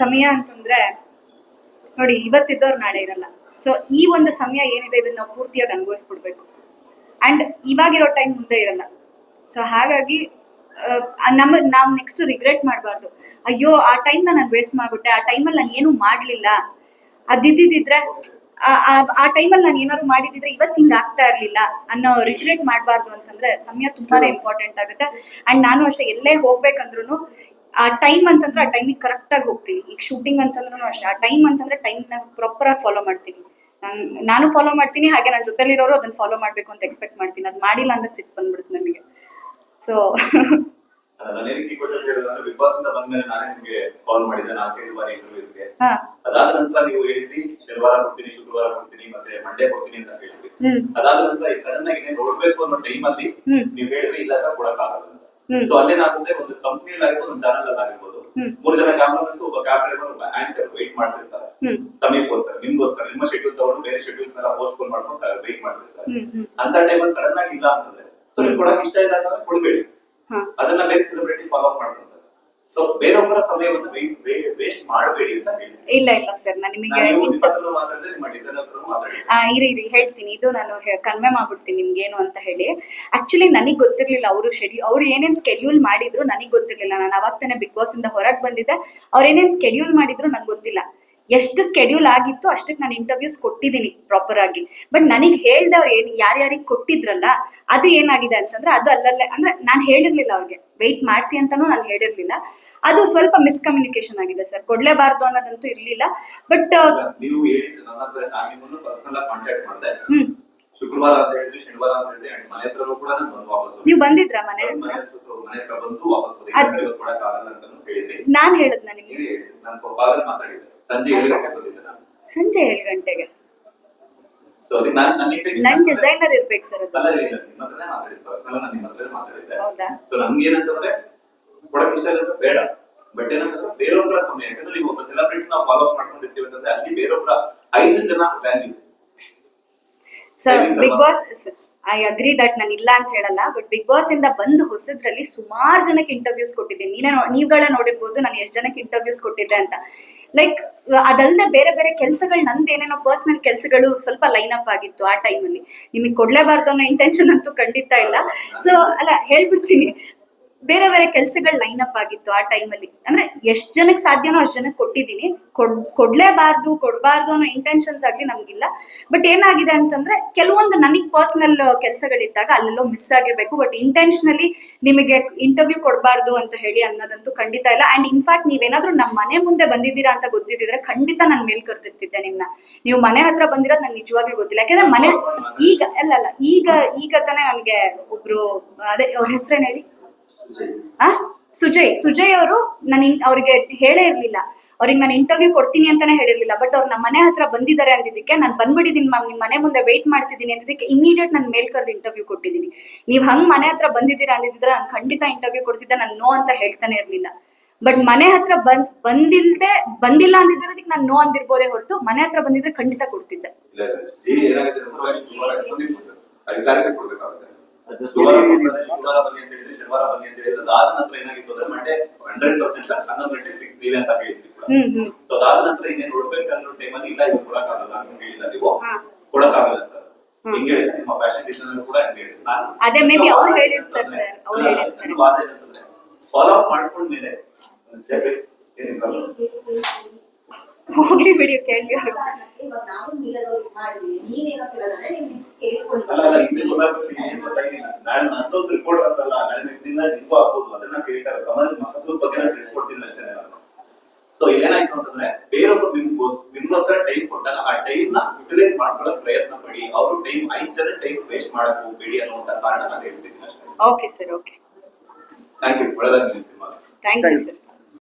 ಸಮಯ ಅಂತಂದ್ರೆ ನೋಡಿ, ಇವತ್ತಿದ್ದವ್ರು ನಾಳೆ ಇರಲ್ಲ. ಸೊ ಈ ಒಂದು ಸಮಯ ಏನಿದೆ ಇದನ್ನ ನಾವು ಪೂರ್ತಿಯಾಗಿ ಅನುಭವಿಸ್ಬಿಡ್ಬೇಕು. ಅಂಡ್ ಇವಾಗಿರೋ ಟೈಮ್ ಮುಂದೆ ಇರಲ್ಲ. ಸೊ ಹಾಗಾಗಿ ನಮ್ಮ, ನಾವು ನೆಕ್ಸ್ಟ್ ರಿಗ್ರೆಟ್ ಮಾಡಬಾರ್ದು. ಅಯ್ಯೋ, ಆ ಟೈಮ್ನ ನಾನು ವೇಸ್ಟ್ ಮಾಡ್ಬಿಟ್ಟೆ, ಆ ಟೈಮಲ್ಲಿ ನಾನು ಏನೂ ಮಾಡಲಿಲ್ಲ. ಅದಿದ್ದಿದ್ರೆ ಆ ಟೈಮಲ್ಲಿ ನಾನು ಏನಾದ್ರು ಮಾಡಿದ್ರೆ ಇವತ್ತು ಹಿಂಗೆ ಆಗ್ತಾ ಇರಲಿಲ್ಲ ಅನ್ನೋ ರಿಗ್ರೆಟ್ ಮಾಡಬಾರ್ದು ಅಂತಂದ್ರೆ ಸಮಯ ತುಂಬಾನೇ ಇಂಪಾರ್ಟೆಂಟ್ ಆಗುತ್ತೆ. ಅಂಡ್ ನಾನು ಅಷ್ಟೇ ಎಲ್ಲೇ ಹೋಗ್ಬೇಕಂದ್ರೂ ಆ ಟೈಮ್ ಅಂತಂದ್ರೆ ಆ ಟೈಮಿಗೆ ಕರೆಕ್ಟಾಗಿ ಹೋಗ್ತೀನಿ. ಈಗ ಶೂಟಿಂಗ್ ಅಂತಂದ್ರೂ ಅಷ್ಟೇ. ಆ ಟೈಮ್ ಅಂತಂದ್ರೆ ಟೈಮ್ನ ಪ್ರಾಪರಾಗಿ ಫಾಲೋ ಮಾಡ್ತೀನಿ. ನಾನು ನಾನು ಫಾಲೋ ಮಾಡ್ತೀನಿ ಹಾಗೆ ನನ್ನ ಜೊತೆಲಿರೋರು ಅದನ್ನ ಫಾಲೋ ಮಾಡಬೇಕು ಅಂತ ಎಕ್ಸ್ಪೆಕ್ಟ್ ಮಾಡ್ತೀನಿ. ಅದು ಮಾಡಿಲ್ಲ ಅಂದ್ರೆ ಸಿಟ್ಟು ಬಂದ್ಬಿಡುತ್ತೆ ನನಗೆ. ಸೊ ನಾನು ಏನಕ್ಕೆ ಈ ಕ್ವಶನ್ ಹೇಳಿದ್ರೆ ಬಿಗ್ ಬಾಸ್ ಇಂದ ಬಂದ್ಮೇಲೆ ನಾನೇ ನಿಮ್ಗೆ ಕಾಲ್ ಮಾಡಿದ್ದೆ ನಾಲ್ಕೈದು ಬಾರಿ ಇಂಟರ್ವ್ಯೂಸ್ಗೆ. ಅದಾದ ನಂತರ ನೀವು ಹೇಳಿದ್ರಿ ಶನಿವಾರ ಕೊಡ್ತೀನಿ ಶುಕ್ರವಾರ ಕೊಡ್ತೀನಿ ಮತ್ತೆ ಮಂಡೇ ಕೊಡ್ತೀನಿ ಅಂತ ಹೇಳಿದ್ರಿ. ಅದಾದ ನಂತರ ಸಡನ್ ಆಗಿ ನೋಡ್ಬೇಕು ಅನ್ನೋ ಟೈಮ್ ಅಲ್ಲಿ. ನೀವು ಹೇಳಿದ್ರಿ ಇಲ್ಲ ಸರ್ ಕೊಡಕ್ಕಾಗಲ್ಲ. ಸೊ ಅಲ್ಲೇನಾಗುತ್ತೆ ಒಂದು ಕಂಪ್ನಿಯಲ್ಲಿ ಆಗಿರ್ಬೋದು ಒಂದು ಚಾನಲ್ ಅಲ್ಲಿ ಆಗಿರ್ಬೋದು. ಮೂರು ಜನ ಕ್ಯಾಮ್ರಾಮನ್ಸ್ ಒಬ್ಬ ಕ್ಯಾಬ್ ಡ್ರೈವರ್ ಒಬ್ಬ ಆಂಕರ್ ವೆಯ್ಟ್ ಮಾಡ್ತಿರ್ತಾರೆ. ಸಮಯಕ್ಕೋಸ್ಕರ ನಿಮ್ಗೋಸ್ಕರ ನಿಮ್ಮ ಶೆಡ್ಯೂಲ್ ತಗೊಂಡು ಬೇರೆ ಶೆಡ್ಯೂಲ್ಸ್ ನೆಲ್ಲ ಪೋಸ್ಟ್ ಪೋನ್ ಮಾಡ್ಕೊಂಡು ವೆಯ್ಟ್ ಮಾಡ್ತಿರ್ತಾರೆ. ಟೈಮ್ ಅಂತ ಟೈಮಲ್ಲಿ ಸಡನ್ ಆಗಿ ಇಲ್ಲ ಅಂತಂದ್ರೆ ಸೊ ನೀವು ಕೊಡಕ್ ಇಷ್ಟ ಇಲ್ಲ ಅಂತಂದ್ರೆ ಕೊಡ್ಬೇಡಿ. ಅದನ್ನ ಬೇರೆ ಸೆಲೆಬ್ರಿಟಿ ಫಾಲೋ ಮಾಡ್ತಾರೆ ಸೊ ಬೇರೊಬ್ಬರ ಸಮಯವನ್ನು ವೇಸ್ಟ್ ಮಾಡಬೇಡಿ ಅಂತ ಹೇಳಿ. ಇಲ್ಲ ಇಲ್ಲ ಸರ್ ನಾನು ನಿಮಗೆ ಇರಿ ಇರಿ ಹೇಳ್ತೀನಿ. ಇದು ನಾನು ಕನ್ವೆ ಮಾಡ್ಬಿಡ್ತೀನಿ ನಿಮ್ಗೆ ಏನು ಅಂತ ಹೇಳಿ. ಆಕ್ಚುಲಿ ನನಗೆ ಗೊತ್ತಿರ್ಲಿಲ್ಲ ಅವರು ಶೆಡ್ಯೂಲ್ ಅವ್ರು ಏನೇನ್ ಸ್ಕೆಡ್ಯೂಲ್ ಮಾಡಿದ್ರು ನನಗೆ ಗೊತ್ತಿರ್ಲಿಲ್ಲ. ನಾನು ಅವಾಗ ತಾನೇ ಬಿಗ್ ಬಾಸ್ ಇಂದ ಹೊರಗೆ ಬಂದಿದ್ದೆ. ಅವ್ರು ಏನೇನ್ ಸ್ಕೆಡ್ಯೂಲ್ ಮಾಡಿದ್ರು ನಂಗೆ ಗೊತ್ತಿಲ್ಲ. ಎಷ್ಟು ಸ್ಕೆಡ್ಯೂಲ್ ಆಗಿತ್ತು ಅಷ್ಟಕ್ಕೆ ನಾನು ಇಂಟರ್ವ್ಯೂಸ್ ಕೊಟ್ಟಿದ್ದೀನಿ ಪ್ರಾಪರ್ ಆಗಿ. ಬಟ್ ನನಗೆ ಹೇಳ್ದವ್ರು ಏನು ಯಾರ್ಯಾರಿಗೆ ಕೊಟ್ಟಿದ್ರಲ್ಲ ಅದು ಏನಾಗಿದೆ ಅಂತಂದ್ರೆ ಅದು ಅಲ್ಲಲ್ಲೇ ಅಂದ್ರೆ ನಾನು ಹೇಳಿರ್ಲಿಲ್ಲ ಅವ್ರಿಗೆ. ವೆಯ್ಟ್ ಮಾಡಿಸಿ ಅಂತಾನೂ ನಾನು ಹೇಳಿರ್ಲಿಲ್ಲ. ಅದು ಸ್ವಲ್ಪ ಮಿಸ್ಕಮ್ಯುನಿಕೇಶನ್ ಆಗಿದೆ ಸರ್. ಕೊಡ್ಲೇಬಾರ್ದು ಅನ್ನೋದಂತೂ ಇರಲಿಲ್ಲ. ಬಟ್ ನೀವು ಆಗಿ ಕಾಂಟ್ಯಾಕ್ಟ್ ಶುಕ್ರವಾರ ಅಂತ ಹೇಳಿದ್ರಿ ಶನಿವಾರ ಅಂತ ಹೇಳಿದ್ರಿ and ಮನೆ ಹತ್ರನೂ ಕೂಡ ನಾನು ಬಂದು ವಾಪಸ್ ನೀವು ಬಂದಿದ್ರಾ ಮನೆ ಹತ್ರ? ಮನೆ ಬಂದು ವಾಪಸ್ ನಾನ್ ಹೇಳದ್ನ ನಿಮ್ಗೆ? ನೀವೇ ಹೇಳಿದ್ರಿ ನಾನು ಕಾಲಲ್ಲಿ ಮಾತಾಡಿದ್ದೆ. ಸಂಜೆ ಏಳು ಗಂಟೆಗೆ ನಾನು. ಡಿಸೈನರ್ ಇರ್ಬೇಕು ಸರ್ ಹೌದಾ? ಬೇಡ. ಬಟ್ ಏನಂತಂದ್ರೆ ಬೇರೊಬ್ಬರ ಸಮಯ. ಯಾಕಂದ್ರೆ ನೀವು ಒಬ್ಬ ಸೆಲೆಬ್ರಿಟಿ ನಾವು ಫಾಲೋಸ್ ಮಾಡ್ಕೊಂಡಿರ್ತೀವಿ ಅಂತಂದ್ರೆ ಅಲ್ಲಿ ಬೇರೊಬ್ಬರ ಐದು ಜನ value sir Bigg Boss boss I agree that ನಾನು ಇಲ್ಲ ಅಂತ ಹೇಳಲ್ಲ ಬಟ್ ಬಿಗ್ ಬಾಸ್ ಇಂದ ಬಂದ ಹೊಸದ್ರಲ್ಲಿ ಸುಮಾರು ಜನಕ್ಕೆ ಇಂಟರ್ವ್ಯೂಸ್ ಕೊಟ್ಟಿದ್ದೀನಿ ನೀನೇ ನೀವುಗಳ ನೋಡಿರ್ಬೋದು, ನಾನು ಎಷ್ಟು ಜನಕ್ಕೆ ಇಂಟರ್ವ್ಯೂಸ್ ಕೊಟ್ಟಿದ್ದೆ ಅಂತ. ಲೈಕ್ ಅದಲ್ಲದೆ ಬೇರೆ ಬೇರೆ ಕೆಲಸಗಳು ನಂದೇನೇನೋ ಪರ್ಸನಲ್ ಕೆಲಸಗಳು ಸ್ವಲ್ಪ ಲೈನ್ ಅಪ್ ಆಗಿತ್ತು ಆ ಟೈಮಲ್ಲಿ ನಿಮಗೆ ಕೊಡಲೇಬಾರ್ದು ಅನ್ನೋ ಇಂಟೆನ್ಷನ್ ಅಂತೂ ಖಂಡಿತ ಇಲ್ಲ. ಸೊ ಅಲ್ಲ, ಹೇಳ್ಬಿಡ್ತೀನಿ. ಬೇರೆ ಬೇರೆ ಕೆಲಸಗಳು ಲೈನ್ ಅಪ್ ಆಗಿತ್ತು ಆ ಟೈಮಲ್ಲಿ ಅಂದ್ರೆ ಎಷ್ಟು ಜನಕ್ಕೆ ಸಾಧ್ಯನೋ ಅಷ್ಟು ಜನಕ್ಕೆ ಕೊಟ್ಟಿದ್ದೀನಿ. ಕೊಡ್, ಕೊಡ್ಲೇಬಾರ್ದು, ಕೊಡಬಾರ್ದು ಅನ್ನೋ ಇಂಟೆನ್ಷನ್ಸ್ ಆಗಲಿ ನಮಗಿಲ್ಲ. ಬಟ್ ಏನಾಗಿದೆ ಅಂತಂದ್ರೆ ಕೆಲವೊಂದು ನನಗೆ ಪರ್ಸನಲ್ ಕೆಲಸಗಳಿದ್ದಾಗ ಅಲ್ಲೆಲ್ಲೋ ಮಿಸ್ ಆಗಿರ್ಬೇಕು. ಬಟ್ ಇಂಟೆನ್ಷನಲಿ ನಿಮಗೆ ಇಂಟರ್ವ್ಯೂ ಕೊಡಬಾರ್ದು ಅಂತ ಹೇಳಿ ಅನ್ನೋದಂತೂ ಖಂಡಿತ ಇಲ್ಲ. ಅಂಡ್ ಇನ್ಫ್ಯಾಕ್ಟ್ ನೀವೇನಾದ್ರೂ ನಮ್ಮ ಮನೆ ಮುಂದೆ ಬಂದಿದ್ದೀರಾ ಅಂತ ಗೊತ್ತಿದ್ದಿದ್ರೆ ಖಂಡಿತ ನಾನು ಮೇಲ್ ಕರ್ತಿರ್ತಿದ್ದೆ ನಿಮ್ನ. ನೀವು ಮನೆ ಹತ್ರ ಬಂದಿರೋದು ನನ್ ನಿಜವಾಗ್ಲೂ ಗೊತ್ತಿಲ್ಲ. ಯಾಕಂದ್ರೆ ಮನೆ ಈಗ ಅಲ್ಲ ಅಲ್ಲ ಈಗ ಈಗ ತಾನೇ ನನಗೆ ಒಬ್ರು, ಅದೇ, ಅವ್ರ ಹೆಸರೇನು ಹೇಳಿ? ಆ? ಸುಜಯ್ ಸುಜಯ್ ಅವರು ನಾನು ಅವ್ರಿಗೆ ಹೇಳೇ ಇರ್ಲಿಲ್ಲ. ಅವ್ರಿಗೆ ನಾನು ಇಂಟರ್ವ್ಯೂ ಕೊಡ್ತೀನಿ ಅಂತಾನೆ ಹೇಳಿರ್ಲಿಲ್ಲ. ಬಟ್ ಅವ್ರು ನಮ್ಮ ಮನೆ ಹತ್ರ ಬಂದಿದ್ದಾರೆ ಅಂದಿದ್ದಕ್ಕೆ ನಾನು ಬಂದ್ಬಿಟ್ಟಿದ್ದೀನಿ ಮ್ಯಾಮ್ ನಿಮ್ಮ ಮನೆ ಮುಂದೆ ವೆಯ್ಟ್ ಮಾಡ್ತಿದ್ದೀನಿ ಅಂದಿದ್ದಕ್ಕೆ ಇಮಿಡಿಯೇಟ್ ನಾನು ಮೇಲ್ ಕರೆದು ಇಂಟರ್ವ್ಯೂ ಕೊಟ್ಟಿದ್ದೀನಿ ನೀವು ಹಂಗ್ ಮನೆ ಹತ್ರ ಬಂದಿದ್ದೀರಾ ಅಂದಿದ್ರೆ ನಾನು ಖಂಡಿತ ಇಂಟರ್ವ್ಯೂ ಕೊಡ್ತಿದ್ದೆ. ನಾನು ನೋ ಅಂತ ಹೇಳ್ತಾನೆ ಇರ್ಲಿಲ್ಲ. ಬಟ್ ಮನೆ ಹತ್ರ ಬಂದ್ ಬಂದಿಲ್ದೆ ಬಂದಿಲ್ಲ ಅಂದಿದ್ರೆ ಅದಕ್ಕೆ ನಾನು ನೋ ಅಂದಿರ್ಬೋದೇ ಹೊರತು ಮನೆ ಹತ್ರ ಬಂದಿದ್ರೆ ಖಂಡಿತ ಕೊಡ್ತಿದ್ದೆ. ಶುಕ್ರವಾರ ಬನ್ನಿ ಅಂತ ಹೇಳಿದ್ರೆ ಶನಿವಾರ ಬನ್ನಿ ಅಂತ ಹೇಳಿದ್ರೆ ಅದಾದ ನಂತರ ಏನಾಗಿತ್ತು ಅಂದ್ರೆ ಮಂಡೇ ಹಂಡ್ರೆಡ್ ಪರ್ಸೆಂಟ್ ಹನ್ನೊಂದು ಗಂಟೆ ಫಿಕ್ಸ್ ಅಂತ ಹೇಳಿದ್ವಿ ಕೂಡ. ಸೊ ಅದಾದ ನಂತರ ಇನ್ನೇನು ನೋಡ್ಬೇಕನ್ನೋ ಟೈಮಲ್ಲಿ ಇಲ್ಲ ಇದು ಕೊಡಕ್ಕಾಗಲ್ಲ ಅಂತ ಹೇಳಿಲ್ಲ ನೀವು. ಕೊಡಕ್ಕಾಗಲ್ಲ ಸರ್. ಹಿಂಗೆ ನಿಮ್ಮ ಫ್ಯಾಷನ್ ಡಿಸೈನರ್ ಕೂಡ ಹಿಂಗೆ ಹೇಳಿದ್ರು. ನಾನು ಅದೇ maybe ಅವ್ರು ಹೇಳಿರ್ತಾರೆ ಸರ್ ಅವ್ರು ಅಲ್ಲ, ಹೇಳಿರ್ತಾರೆ. ನನ್ನ ವಾದ ಏನಂತಂದ್ರೆ ಫಾಲೋ ಅಪ್ ಮಾಡ್ಕೊಂಡ್ಮೇಲೆ ಏನಿಲ್ಲ ಹೋಗ್ಲಿ ಬಿಡಿ ಕೇಳಿ ಇವಾಗ ನಾವು ನೀವೇನೋ ಕೇಳೋದಂದ್ರೆ ಅಲ್ಲ ಅಲ್ಲ ಏನ್ ಗೊತ್ತಾಗಿಲ್ಲ ನಂದೊಂದು ರಿಪೋರ್ಟ್ ಅಂತಲ್ಲ ನಿಮ್ಗೂ ಅದನ್ನ ಕೇಳ್ತಾರೆ ಸಮಾಜದ ಮಹತ್ವದ ಬಗ್ಗೆ ನಾನು ತಿಳಿಸ್ಕೊಡ್ತೀನಿ ಅಷ್ಟೇ ನಾನು ಸೊ ಏನಾಯ್ತು ಅಂತಂದ್ರೆ ನಿಮ್ಗೋ ನಿಮ್ಗೋಸ್ಕರ ಟೈಮ್ ಕೊಟ್ಟಾಗ ಆ ಟೈಮ್ನ ಯುಟಿಲೈಸ್ ಮಾಡ್ಕೊಳ್ಳೋಕೆ ಪ್ರಯತ್ನ ಪಡಿ. ಅವರು ಟೈಮ್ ಐದು ಜನ ಟೈಮ್ ವೇಸ್ಟ್ ಮಾಡಕ್ ಹೋಗ್ಬೇಡಿ ಅನ್ನುವಂತ ಕಾರಣ ನಾನು ಹೇಳ್ತಿದ್ದೀನಿ ಅಷ್ಟೇ. Okay sir okay thank you ಒಳ್ಳೆದಾಗಿ thank you sir